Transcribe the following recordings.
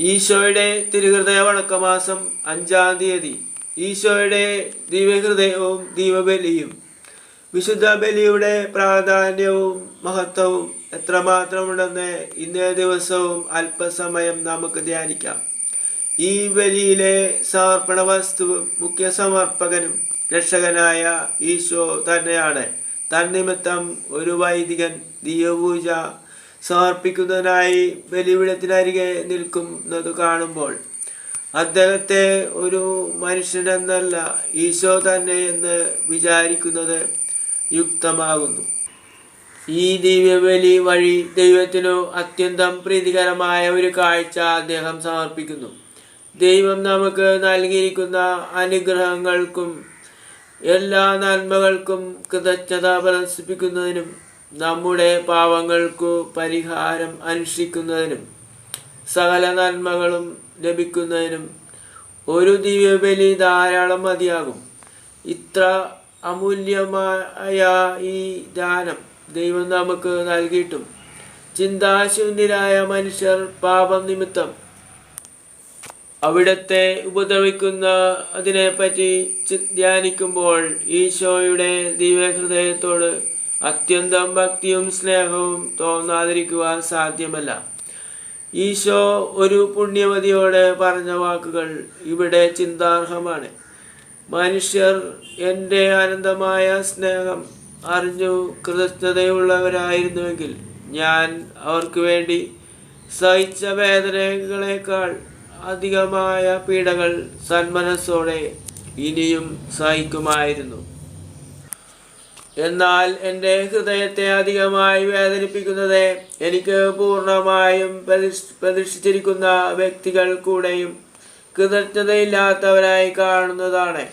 ഈശോയുടെ തിരുഹൃദയ വണക്കമാസം അഞ്ചാം തീയതി. ഈശോയുടെ ദിവ്യഹൃദയവും ദീപബലിയും വിശുദ്ധ ബലിയുടെ പ്രാധാന്യവും മഹത്വവും എത്രമാത്രമുണ്ടെന്ന് ഇന്നേ ദിവസവും അല്പസമയം നമുക്ക് ധ്യാനിക്കാം. ഈ ബലിയിലെ സമർപ്പണ വസ്തു മുഖ്യ സമർപ്പകനും രക്ഷകനായ ഈശോ തന്നെയാണ്. തന്നിമിത്തം ഒരു വൈദികൻ ദീയപൂജ സമർപ്പിക്കുന്നതിനായി ബലിപീഠത്തിനരികെ നിൽക്കുന്നത് കാണുമ്പോൾ അദ്ദേഹത്തെ ഒരു മനുഷ്യനെന്നല്ല ഈശോ തന്നെ എന്ന് വിചാരിക്കുന്നത് യുക്തമാകുന്നു. ഈ ദിവ്യബലി വഴി ദൈവത്തിനു അത്യന്തം പ്രീതികരമായ ഒരു കാഴ്ച അദ്ദേഹം സമർപ്പിക്കുന്നു. ദൈവം നമുക്ക് നൽകിയിരിക്കുന്ന അനുഗ്രഹങ്ങൾക്കും എല്ലാ നന്മകൾക്കും കൃതജ്ഞത പ്രദർശിപ്പിക്കുന്നതിനും നമ്മുടെ പാവങ്ങൾക്കു പരിഹാരം അനുഷ്ഠിക്കുന്നതിനും സകല നന്മകളും ലഭിക്കുന്നതിനും ഒരു ദിവ്യബലി ധാരാളം മതിയാകും. ഇത്ര അമൂല്യമായ ഈ ദാനം ദൈവം നമുക്ക് നൽകിയിട്ടും. ചിന്താശൂന്യരായ മനുഷ്യർ പാപം നിമിത്തം അവിടത്തെ ഉപദ്രവിക്കുന്ന അതിനെപ്പറ്റി ധ്യാനിക്കുമ്പോൾ ഈശോയുടെ ദിവ്യഹൃദയത്തോട് അത്യന്തം ഭക്തിയും സ്നേഹവും തോന്നാതിരിക്കുവാൻ സാധ്യമല്ല. ഈശോ ഒരു പുണ്യവതിയോടെ പറഞ്ഞ വാക്കുകൾ ഇവിടെ ചിന്താർഹമാണ്. മനുഷ്യർ എന്റെ അനന്തമായ സ്നേഹം അറിഞ്ഞു കൃതജ്ഞതയുള്ളവരായിരുന്നുവെങ്കിൽ ഞാൻ അവർക്ക് വേണ്ടി സഹിച്ച വേദനകളേക്കാൾ അധികമായ പീഡകൾ സന്മനസ്സോടെ ഇനിയും സഹിക്കുമായിരുന്നു. എന്നാൽ എന്റെ ഹൃദയത്തെ അധികമായി വേദനിപ്പിക്കുന്നത് എനിക്ക് പൂർണമായും പ്രതിഷ് പ്രതിഷ്ഠിച്ചിരിക്കുന്ന വ്യക്തികൾ കൂടെയും കൃതജ്ഞതയില്ലാത്തവരായി കാണുന്നതാണ്.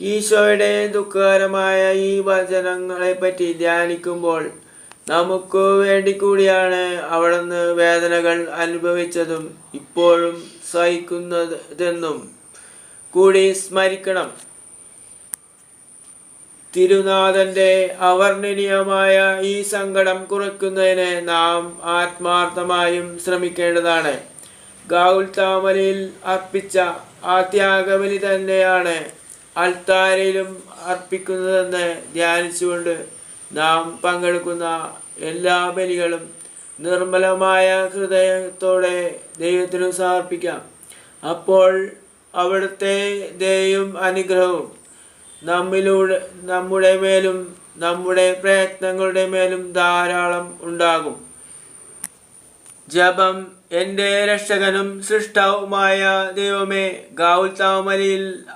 ഈശോയുടെ ദുഃഖകരമായ ഈ വചനങ്ങളെ പറ്റി ധ്യാനിക്കുമ്പോൾ നമുക്ക് വേണ്ടി കൂടിയാണ് അവിടുന്ന് വേദനകൾ അനുഭവിച്ചതും ഇപ്പോഴും സഹിക്കുന്നതെന്നും കൂടി സ്മരിക്കണം. തിരുനാഥന്റെ അവർണനീയമായ ഈ സങ്കടം കുറയ്ക്കുന്നതിന് നാം ആത്മാർത്ഥമായും ശ്രമിക്കേണ്ടതാണ്. ഗാവുൽ അർപ്പിച്ച ആ ത്യാഗബലി തന്നെയാണ് അൽത്താരയിലും അർപ്പിക്കുന്നതെന്ന് ധ്യാനിച്ചുകൊണ്ട് നാം പങ്കെടുക്കുന്ന എല്ലാ ബലികളും നിർമ്മലമായ ഹൃദയത്തോടെ ദൈവത്തിനു സമർപ്പിക്കാം. അപ്പോൾ അവിടുത്തെ ദയും അനുഗ്രഹവും നമ്മിലൂടെ നമ്മുടെ മേലും നമ്മുടെ പ്രയത്നങ്ങളുടെ മേലും ധാരാളം ഉണ്ടാകും. ജപം എന്റെ രക്ഷകനും സൃഷ്ടാവുമായ ദൈവമേ ഗാവുൽ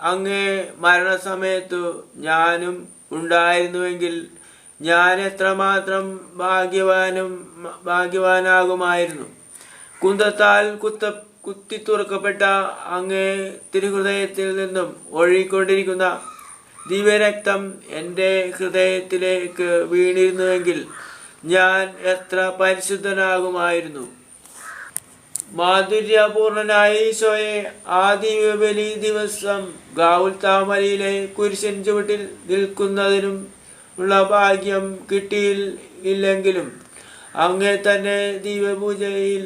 അങ്ങേ മരണസമയത്തു ഞാനും ഉണ്ടായിരുന്നുവെങ്കിൽ ഞാൻ എത്രമാത്രം ഭാഗ്യവാനും ഭാഗ്യവാനാകുമായിരുന്നു. കുന്തത്താൽ കുത്ത കുത്തിത്തുറക്കപ്പെട്ട അങ്ങേ തിരുഹൃദയത്തിൽ നിന്നും ഒഴുകിക്കൊണ്ടിരിക്കുന്ന ദിവ്യരക്തം എന്റെ ഹൃദയത്തിലേക്ക് വീണിരുന്നുവെങ്കിൽ ഞാൻ എത്ര പരിശുദ്ധനാകുമായിരുന്നു. മാധുര്യപൂർണനായ ഈശോയെ ആ ദിവ്യബലി ദിവസം ഗാവുൽ താമരയിലെ കുരിശൻ ചുവട്ടിൽ നിൽക്കുന്നതിനും ഉള്ള ഭാഗ്യം കിട്ടിയില്ലെങ്കിലും അങ്ങേ തന്നെ ദിവ്യപൂജയിൽ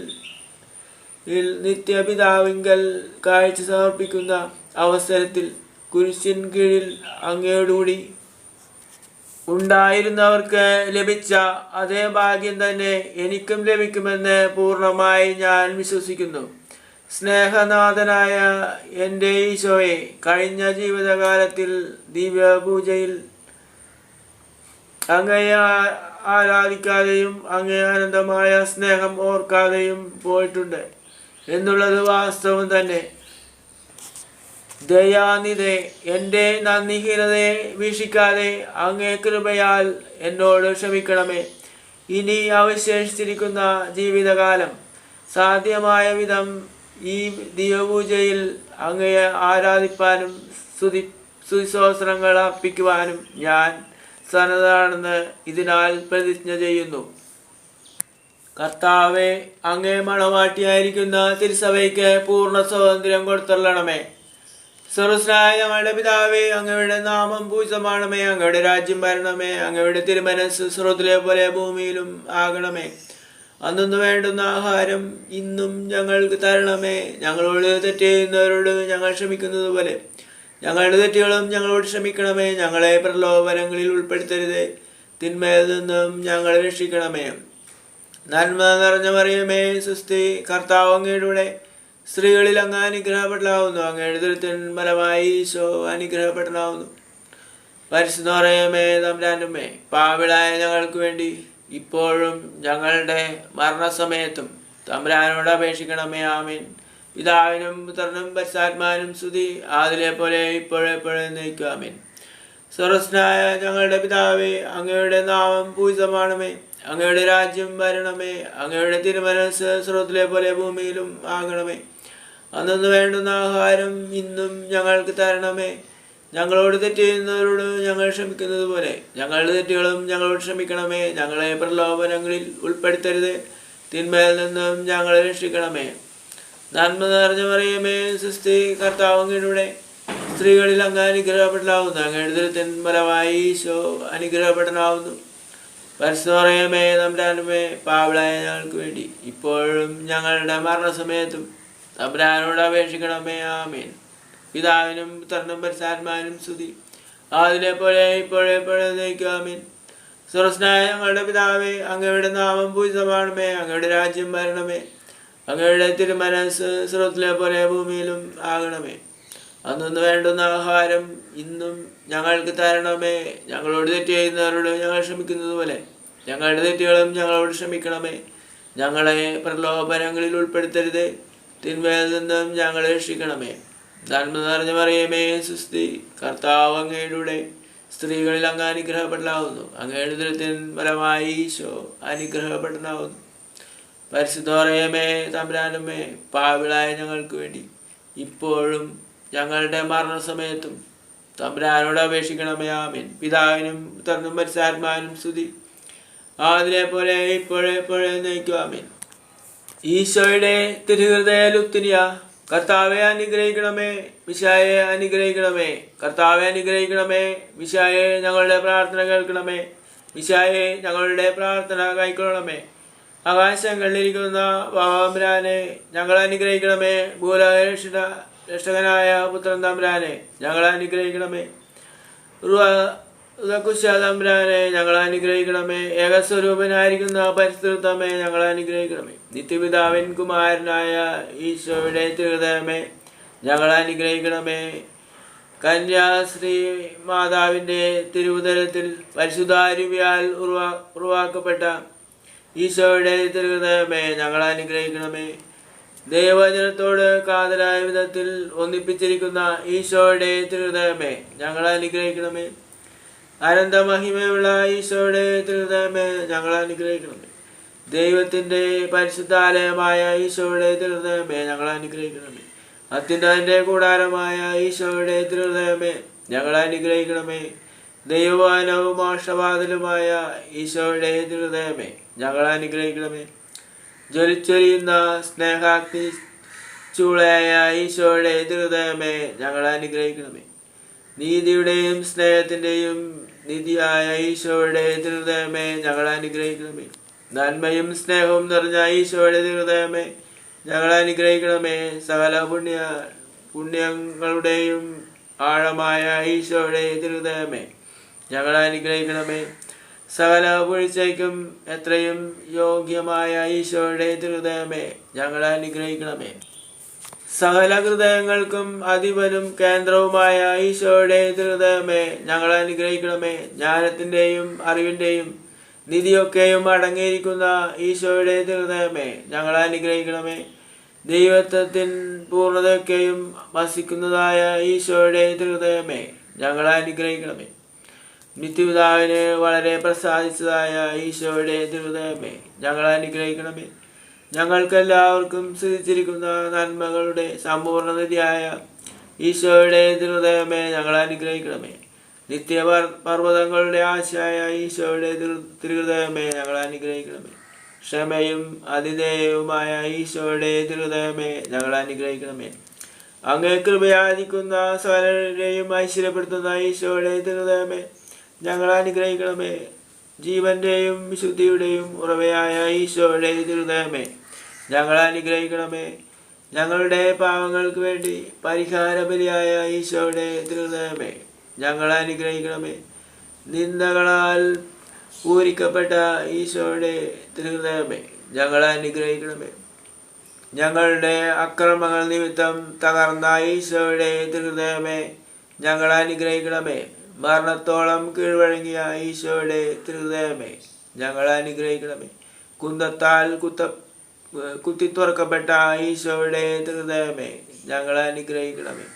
നിത്യപിതാവിങ്കൽ കാഴ്ച സമർപ്പിക്കുന്ന അവസരത്തിൽ കുരിശിൻ കീഴിൽ അങ്ങയോടുകൂടി ഉണ്ടായിരുന്നവർക്ക് ലഭിച്ച അതേ ഭാഗ്യം തന്നെ എനിക്കും ലഭിക്കുമെന്ന് പൂർണമായി ഞാൻ വിശ്വസിക്കുന്നു. സ്നേഹനാഥനായ എന്റെ ഈശോയെ കഴിഞ്ഞ ജീവിതകാലത്തിൽ ദിവ്യപൂജയിൽ അങ്ങയെ ആരാധിക്കാതെയും അങ്ങേ അനന്തമായ സ്നേഹം ഓർക്കാതെയും പോയിട്ടുണ്ട്. എന്നുള്ളത് വാസ്തവം തന്നെ. ദയാനിധെ എന്റെ നന്ദിഹീനതയെ വീക്ഷിക്കാതെ അങ്ങേ കൃപയാൽ എന്നോട് ക്ഷമിക്കണമേ. ഇനി അവശേഷിച്ചിരിക്കുന്ന ജീവിതകാലം സാധ്യമായ വിധം ഈ ദിവപൂജയിൽ അങ്ങയെ ആരാധിപ്പാനും സ്തുതി സ്തുതിസ്തോത്രങ്ങൾ അർപ്പിക്കുവാനും ഞാൻ സന്നദ്ധാണെന്ന് ഇതിനാൽ പ്രതിജ്ഞ ചെയ്യുന്നു. കർത്താവെ അങ്ങേ മണവാട്ടിയായിരിക്കുന്ന തിരുസഭയ്ക്ക് പൂർണ സ്വാതന്ത്ര്യം കൊടുത്തള്ളണമേ. സർവസ്നായ ഞങ്ങളുടെ പിതാവേ അങ്ങയുടെ നാമം പൂജമാണമേ അങ്ങയുടെ രാജ്യം ഭരണമേ അങ്ങയുടെ തിരുമനസ് സ്രോതിലെ പോലെ ഭൂമിയിലും ആകണമേ. അന്നു വേണ്ടുന്ന ആഹാരം ഇന്നും ഞങ്ങൾക്ക് തരണമേ. ഞങ്ങളോട് തെറ്റ് ചെയ്യുന്നവരോട് ഞങ്ങൾ ക്ഷമിക്കുന്നത് പോലെ. ഞങ്ങളുടെ തെറ്റുകളും ഞങ്ങളോട് ക്ഷമിക്കണമേ. ഞങ്ങളെ പ്രലോഭനങ്ങളിൽ ഉൾപ്പെടുത്തരുതേ. തിന്മയിൽ നിന്നും ഞങ്ങളെ രക്ഷിക്കണമേ. നന്മ നിറഞ്ഞ മറിയമേ സുസ്തി കർത്താവ് അങ്ങയുടെ സ്ത്രീകളിൽ അങ്ങ് അനുഗ്രഹപ്പെടലാവുന്നു. അങ്ങ് ദുരിതൻ ഫലമായി ഈശോ അനുഗ്രഹപ്പെടലാവുന്നു. പരിശുദ്ധമേ തമ്പുരാനുമേ പാവിളായ ഞങ്ങൾക്ക് വേണ്ടി ഇപ്പോഴും ഞങ്ങളുടെ മരണസമയത്തും തമ്പുരാനോട് അപേക്ഷിക്കണമേ ആമീൻ. പിതാവിനും പുത്രനും പരിശാത്മാനും സ്തുതി ആതിലെ പോലെ ഇപ്പോഴെപ്പോഴും നയിക്കും ആമീൻ. സ്വർസ്നായ ഞങ്ങളുടെ പിതാവേ അങ്ങയുടെ നാമം പൂജിതമാണമേ. അങ്ങയുടെ രാജ്യം വരണമേ. അങ്ങയുടെ തിരുമനസ് സ്രോത്തിലെ പോലെ ഭൂമിയിലും ആകണമേ. അന്നു വേണ്ടുന്ന ആഹാരം ഇന്നും ഞങ്ങൾക്ക് തരണമേ. ഞങ്ങളോട് തെറ്റ് ചെയ്യുന്നവരോട് ഞങ്ങൾ ക്ഷമിക്കുന്നത് പോലെ. ഞങ്ങളുടെ തെറ്റുകളും ഞങ്ങളോട് ക്ഷമിക്കണമേ. ഞങ്ങളെ പ്രലോഭനങ്ങളിൽ ഉൾപ്പെടുത്തരുത്. തിന്മയിൽ നിന്നും ഞങ്ങളെ രക്ഷിക്കണമേ. നന്മ നിറഞ്ഞു പറയുമേ സുസ്ഥി കർത്താവങ്ങളുടെ സ്ത്രീകളിൽ അങ്ങ് അനുഗ്രഹപ്പെടലാവുന്നു. അങ്ങയുടെ ദുരിതൻ ഫലമായി ഈശോ അനുഗ്രഹപ്പെടലാവുന്നു. പരിശുദ്ധമറിയമേ തമ്പുരാനുമേ പാവളായ ഞങ്ങൾക്ക് വേണ്ടി ഇപ്പോഴും ഞങ്ങളുടെ മരണസമയത്തും തമ്പുരാനോട് അപേക്ഷിക്കണമേ ആമേൻ. പിതാവിനും പുത്രനും പരിശാത്മാനും സ്തുതി. ആതിലെ പോലെ ഇപ്പോഴെപ്പോഴേ നയിക്കാമീൻ സ്വർസ്നായ ഞങ്ങളുടെ പിതാവേ അങ്ങയുടെ നാമം പൂജിതമാണമേ അങ്ങയുടെ രാജ്യം വരണമേ അങ്ങയുടെ തിരുമനസ് സ്രോത്തിലെ പോലെ ഭൂമിയിലും ആകണമേ. അന്നു വേണ്ടുന്ന ആഹാരം ഇന്നും ഞങ്ങൾക്ക് തരണമേ. ഞങ്ങളോട് തെറ്റ് ചെയ്യുന്നവരോട് ഞങ്ങൾ ക്ഷമിക്കുന്നത് പോലെ ഞങ്ങളുടെ തെറ്റുകളും ഞങ്ങളോട് ക്ഷമിക്കണമേ. ഞങ്ങളെ പ്രലോഭനങ്ങളിൽ ഉൾപ്പെടുത്തരുത്. തിന്മയിൽ നിന്നും ഞങ്ങളെ രക്ഷിക്കണമേ. നന്മ നിറഞ്ഞ മറിയമേ സുസ്തി കർത്താവ് അങ്ങയുടെ സ്ത്രീകളിൽ അങ്ങ് അനുഗ്രഹപ്പെടലാവുന്നു. അങ്ങയുടെ ദുരിതൻ ഫലമായി ഈശോ അനുഗ്രഹപ്പെടലാവുന്നു. പരിശുദ്ധ മറിയമേ തമ്പുരാനുമേ പാവിളായ ഞങ്ങൾക്ക് വേണ്ടി ഇപ്പോഴും ഞങ്ങളുടെ മരണസമയത്തും തമ്പുരാനോട് അപേക്ഷിക്കണമേ. ആമീൻ. പിതാവിനും പുത്രനും പരിശാത്മാനും സ്തുതി. അതിലെ പോലെ ഇപ്പോഴെപ്പോഴേ നയിക്കും ആമേൻ. ഈശോയുടെ തിരുഹൃദയ ലുത്തിനിയ കർത്താവെ അനുഗ്രഹിക്കണമേ വിശായെ അനുഗ്രഹിക്കണമേ കർത്താവെ അനുഗ്രഹിക്കണമേ വിശായെ ഞങ്ങളുടെ പ്രാർത്ഥന കേൾക്കണമേ വിശായെ ഞങ്ങളുടെ പ്രാർത്ഥന കൈക്കൊള്ളണമേ. ആകാശങ്ങളിലിരിക്കുന്ന ബാബാമ്പുരാനെ ഞങ്ങൾ അനുഗ്രഹിക്കണമേ ഭൂലരക്ഷിത രക്ഷകനായ പുത്രൻ തമ്പുരാനെ ഞങ്ങൾ അനുഗ്രഹിക്കണമേ. തമ്പുരാനെ ഞങ്ങൾ അനുഗ്രഹിക്കണമേ. ഏകസ്വരൂപനായിരിക്കുന്ന പരിസ്ഥിതമേ ഞങ്ങൾ അനുഗ്രഹിക്കണമേ. നിത്യപിതാവിൻ കുമാരനായ ഈശോയുടെ തിരുഹൃദയമേ ഞങ്ങൾ അനുഗ്രഹിക്കണമേ. കന്യാശ്രീ മാതാവിന്റെ തിരുവുതരത്തിൽ പരിശുദ്ധാരുവിയാൽ ഉറവാ ഉറവാക്കപ്പെട്ട ഈശോയുടെ തിരുഹൃദയമേ ഞങ്ങൾ അനുഗ്രഹിക്കണമേ. ദൈവജനത്തോട് കാതലായ വിധത്തിൽ ഒന്നിപ്പിച്ചിരിക്കുന്ന ഈശോയുടെ തിരുഹൃദയമേ ഞങ്ങൾ അനുഗ്രഹിക്കണമേ. അനന്തമഹിമയുള്ള ഈശോയുടെ തിരുഹൃദയമേ ഞങ്ങൾ അനുഗ്രഹിക്കണമേ. ദൈവത്തിന്റെ പരിശുദ്ധാലയമായ ഈശോയുടെ തിരുഹൃദയമേ ഞങ്ങൾ അനുഗ്രഹിക്കണമേ. അത്യുന്നതിന്റെ കൂടാരമായ ഈശോയുടെ തിരുഹൃദയമേ ഞങ്ങൾ അനുഗ്രഹിക്കണമേ. ദൈവവാനവും ആഷവാതിലുമായ ഈശോയുടെ തിരുഹൃദയമേ ഞങ്ങൾ അനുഗ്രഹിക്കണമേ. ജ്വലിച്ചൊരിയുന്ന സ്നേഹാക്തി ചൂളയായ ഈശോയുടെ തിരുഹൃദയമേ ഞങ്ങൾ അനുഗ്രഹിക്കണമേ. നീതിയുടെയും സ്നേഹത്തിന്റെയും നിധിയായ ഈശോയുടെ തിരുഹൃദയമേ ഞങ്ങൾ അനുഗ്രഹിക്കണമേ. നന്മയും സ്നേഹവും നിറഞ്ഞ ഈശോയുടെ ഹൃദയമേ ഞങ്ങൾ അനുഗ്രഹിക്കണമേ. സകല പുണ്യ പുണ്യങ്ങളുടെയും ആഴമായ ഈശോയുടെ ഹൃദയമേ ഞങ്ങൾ അനുഗ്രഹിക്കണമേ. സകല വീഴ്ചയ്ക്കും എത്രയും യോഗ്യമായ ഈശോയുടെ ഹൃദയമേ ഞങ്ങൾ അനുഗ്രഹിക്കണമേ. സകല ഹൃദയങ്ങൾക്കും അധിപനും കേന്ദ്രവുമായ ഈശോയുടെ ഹൃദയമേ ഞങ്ങൾ അനുഗ്രഹിക്കണമേ. ജ്ഞാനത്തിന്റെയും അറിവിന്റെയും നിധിയൊക്കെയും അടങ്ങിയിരിക്കുന്ന ഈശോയുടെ ഹൃദയമേ ഞങ്ങൾ അനുഗ്രഹിക്കണമേ. ദൈവത്വത്തിൻ പൂർണതയൊക്കെയും വസിക്കുന്നതായ ഈശോയുടെ ഹൃദയമേ ഞങ്ങൾ അനുഗ്രഹിക്കണമേ. നിത്യപിതാവിന് വളരെ പ്രസാദിച്ചതായ ഈശോയുടെ ഹൃദയമേ ഞങ്ങൾ അനുഗ്രഹിക്കണമേ. ഞങ്ങൾക്കെല്ലാവർക്കും സ്ഥിതിച്ചിരിക്കുന്ന നന്മകളുടെ സമ്പൂർണതയായ ഈശോയുടെ ഹൃദയമേ ഞങ്ങൾ അനുഗ്രഹിക്കണമേ. നിത്യ പർവതങ്ങളുടെ ആശയായ ഈശോയുടെ തിരുഹൃദയമേ ഞങ്ങൾ അനുഗ്രഹിക്കണമേ. ക്ഷമയും അതിഥേയവുമായ ഈശോയുടെ തിരുഹൃദയമേ ഞങ്ങൾ അനുഗ്രഹിക്കണമേ. അങ്ങേ കൃപയാധിക്കുന്ന സകലരെയും ഐശ്വര്യപ്പെടുത്തുന്ന ഈശോയുടെ തിരുഹൃദയമേ ഞങ്ങൾ അനുഗ്രഹിക്കണമേ. ജീവന്റെയും വിശുദ്ധിയുടെയും ഉറവയായ ഈശോയുടെ തിരുഹൃദയമേ ഞങ്ങൾ അനുഗ്രഹിക്കണമേ. ഞങ്ങളുടെ പാവങ്ങൾക്ക് വേണ്ടി പരിഹാരബലിയായ ഈശോയുടെ തിരുദയമേ ഞങ്ങളെ അനുഗ്രഹിക്കണമേ നിന്ദകളാൽ പൂരിക്കപ്പെട്ട ഈശോയുടെ തിരുഹൃദയമേ ഞങ്ങളെ അനുഗ്രഹിക്കണമേ ഞങ്ങളുടെ അക്രമങ്ങൾ നിമിത്തം തകർന്ന ഈശോയുടെ തിരുഹൃദയമേ ഞങ്ങളെ അനുഗ്രഹിക്കണമേ മരണത്തോളം കീഴ്വഴങ്ങിയ ഈശോയുടെ തിരുഹൃദയമേ ഞങ്ങളെ അനുഗ്രഹിക്കണമേ കുന്തത്താൽ കുത്ത കുത്തിത്തുറക്കപ്പെട്ട ഈശോയുടെ തിരുഹൃദയമേ ഞങ്ങളെ അനുഗ്രഹിക്കണമേ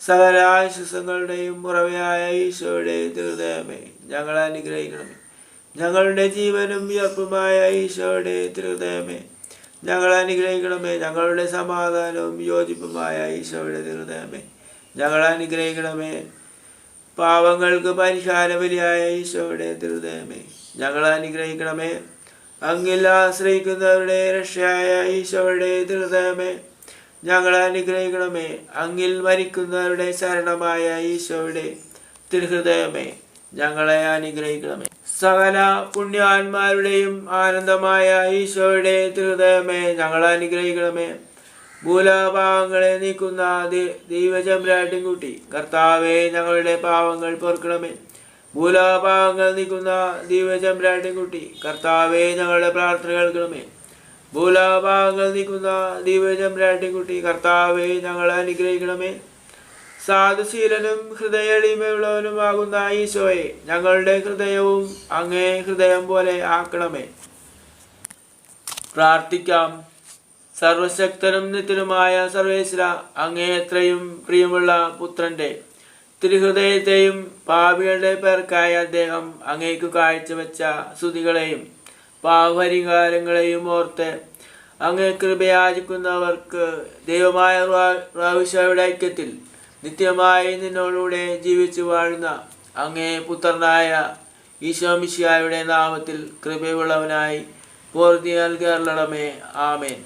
സകല ആശ്വസങ്ങളുടെയും ഉറവയായ ഈശോയുടെ തിരുഹൃദയമേ ഞങ്ങൾ അനുഗ്രഹിക്കണമേ. ഞങ്ങളുടെ ജീവനും വിയർപ്പുമായ ഈശോയുടെ തിരുഹൃദയമേ ഞങ്ങൾ അനുഗ്രഹിക്കണമേ. ഞങ്ങളുടെ സമാധാനവും യോജിപ്പുമായ ഈശോയുടെ തിരുഹൃദയമേ ഞങ്ങൾ അനുഗ്രഹിക്കണമേ. പാവങ്ങൾക്ക് പരിഹാര ബലിയായ ഈശോയുടെ തിരുഹൃദയമേ ഞങ്ങൾ അനുഗ്രഹിക്കണമേ. അങ്ങിൽ ആശ്രയിക്കുന്നവരുടെ രക്ഷയായ ഈശോയുടെ തിരുഹൃദയമേ ഞങ്ങളെ അനുഗ്രഹിക്കണമേ. അങ്ങിൽ മരിക്കുന്നവരുടെ ശരണമായ ഈശോയുടെ തിരുഹൃദയമേ ഞങ്ങളെ അനുഗ്രഹിക്കണമേ. സകല പുണ്യവാന്മാരുടെയും ആനന്ദമായ ഈശോയുടെ തിരുഹൃദയമേ ഞങ്ങളെ അനുഗ്രഹിക്കണമേ. ഭൂലഭാവങ്ങളെ നീക്കുന്ന ദൈവചമ്രാട്ടിൻകുട്ടി കർത്താവെ ഞങ്ങളുടെ പാവങ്ങൾ പൊറുക്കണമേ. ഭൂലഭാവങ്ങൾ നീക്കുന്ന ദൈവചമ്രാട്ടിൻകുട്ടി കർത്താവെ ഞങ്ങളുടെ പ്രാർത്ഥന കേൾക്കണമേ. ഭൂലാഭാഗങ്ങൾ നീക്കുന്ന ദൈവചമ്രാട്ടിൻകുട്ടി കർത്താവെ ഞങ്ങൾ അനുഗ്രഹിക്കണമേ. സാധുശീലനും ഹൃദയളിമയുള്ളവനുമാകുന്ന ഈശോയെ ഞങ്ങളുടെ ഹൃദയവും അങ്ങേ ഹൃദയം പോലെ ആക്കണമേ. പ്രാർത്ഥിക്കാം. സർവശക്തനും നിത്യനുമായ സർവേശ്വര അങ്ങേ എത്രയും പ്രിയമുള്ള പുത്രന്റെ തിരുഹൃദയത്തെയും പാപികളുടെ പേർക്കായ അദ്ദേഹം അങ്ങേക്കു കാഴ്ചവെച്ച സ്തുതികളെയും പാപരികാരങ്ങളെയും ഓർത്ത് അങ്ങ് കൃപയാചിക്കുന്നവർക്ക് ദൈവമായ പ്രാവശ്യയുടെ ഐക്യത്തിൽ നിത്യമായി നിന്നോടുകൂടെ ജീവിച്ചു വാഴുന്ന അങ്ങേ പുത്രനായ ഈശോമിശിയായുടെ നാമത്തിൽ കൃപയുള്ളവനായി പൂർത്തി നൽകരണമേ ആമേൻ.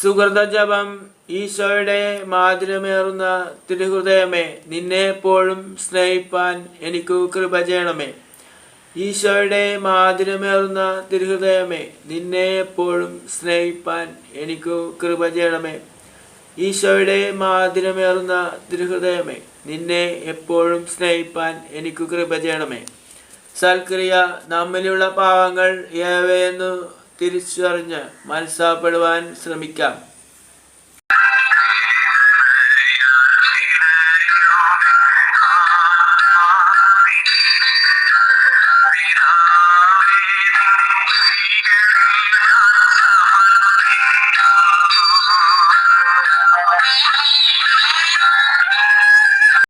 സുഹൃത ജപം ഈശോയുടെ മാതിരമേറുന്ന തിരുഹൃദയമേ നിന്നെ എപ്പോഴും സ്നേഹിപ്പാൻ എനിക്ക് കൃപ ചെയ്യണമേ. ഈശോയുടെ മാധുര്യമേറുന്ന തിരുഹൃദയമേ നിന്നെ എപ്പോഴും സ്നേഹിപ്പാൻ എനിക്കു കൃപ ചെയ്യണമേ. ഈശോയുടെ മാധുര്യമേറുന്ന തിരുഹൃദയമേ നിന്നെ എപ്പോഴും സ്നേഹിപ്പാൻ എനിക്കു കൃപ ചെയ്യണമേ. സൽക്രിയ നമ്മിലുള്ള പാവങ്ങൾ ഏവയെന്നു തിരിച്ചറിഞ്ഞ് മനസ്സാപ്പെടുവാൻ ശ്രമിക്കാം.